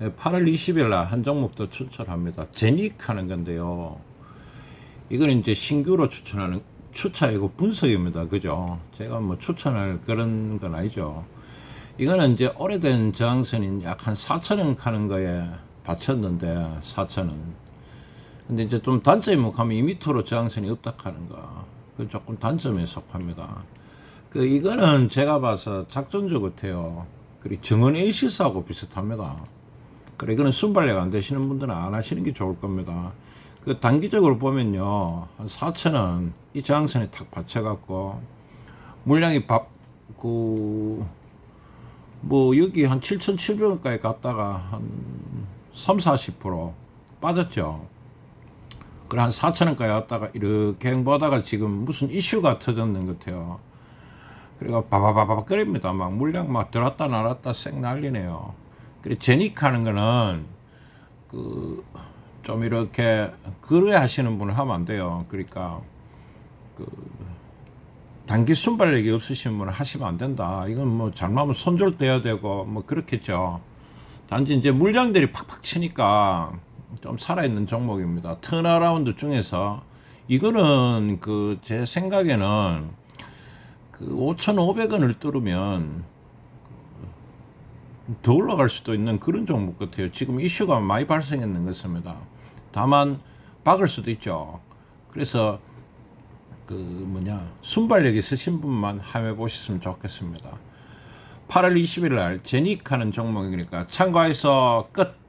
8월 20일 날 한 종목도 추천합니다. 제닉 하는 건데요. 이건 이제 신규로 추천하는 추천이고 분석입니다. 그죠? 제가 뭐 추천할 그런 건 아니죠. 이거는 이제 오래된 저항선인 약 한 4천원 가는 거에 받쳤는데 4천원. 근데 이제 좀 단점이 뭐 하면 2m로 저항선이 없다 하는 거. 그 조금 단점에 속합니다. 그 이거는 제가 봐서 작전적 같아요. 그리고 정원 에이시스하고 비슷합니다. 그래 이거는 순발력 안 되시는 분들은 안 하시는 게 좋을 겁니다. 그 단기적으로 보면요 한 4천 원이 저항선에 탁 받쳐갖고 물량이 밥 그 뭐 여기 한 7,700원까지 갔다가 한 3, 40% 빠졌죠. 그래 한 4,000원까지 왔다가 이렇게 행보하다가 지금 무슨 이슈가 터졌는 것 같아요. 그래가 바바바바 끓입니다. 막 물량 막 들었다 나왔다 쌩 난리네요. 그래 제닉 하는 거는 그 좀 이렇게 그래 하시는 분을 하면 안 돼요. 그러니까 그 단기 순발력이 없으신 분은 하시면 안 된다. 이건 뭐 잘못하면 손절돼야 되고 뭐 그렇겠죠. 단지 이제 물량들이 팍팍 치니까 좀 살아있는 종목입니다. 턴어라운드 중에서 이거는 그 제 생각에는 그 5,500원을 뚫으면 더 올라갈 수도 있는 그런 종목 같아요. 지금 이슈가 많이 발생했는 것입니다. 다만 박을 수도 있죠. 그래서 그 뭐냐 순발력 있으신 분만 함해 보셨으면 좋겠습니다. 8월 20일 날 제닉하는 종목이니까 참고해서 끝.